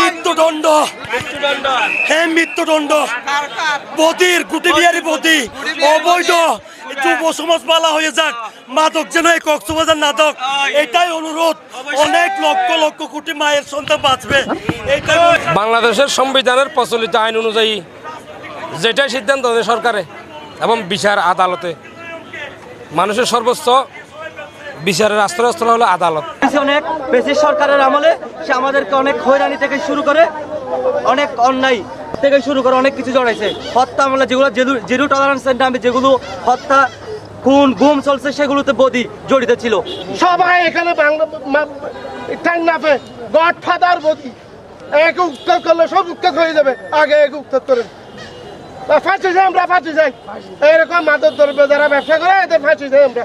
মৃত্যুদণ্ড হে মৃত্যুদণ্ড। বদির গুটি বিহারি বদি অবৈধ যুব সমাজ পালা হয়ে যাক। মাদক যেন এই কক্সবাজার নাটক এটাই অনুরোধ। অনেক লক্ষ লক্ষ কোটি মায়ের সন্তান বাঁচবে। বলছি। বাংলাদেশের সংবিধানের প্রচলিত আইন অনুযায়ী যেটাই সিদ্ধান্ত নেয় সরকারে এবং বিচার আদালতে মানুষের সর্বোচ্চ বিচারের আস্ত্রস্ত্র হলো আদালত। অনেক বেশি সরকারের আমলে সে আমাদেরকে অনেক হয়রানি থেকে শুরু করে অনেক অন্যায় থেকে শুরু করে অনেক কিছু জড়াইছে। হত্যা আমলে যেগুলো জিরো- টলারেন্সের নামে যেগুলো হত্যা, খুন, গুম চলছে সেগুলোতে বদি জড়িত ছিল। সবাই এখানে বাংলা টান্নাফে গড ফাদার বদি। এক উত্তর করলে সব উত্তর হয়ে যাবে। আগে এক উত্তর করেন। ফাঁসি যাই আমরা, ফাঁসি যাই। এরকম মাদক দ্রব্য যারা ব্যবসা করে, এদের ফাঁসি যাই আমরা।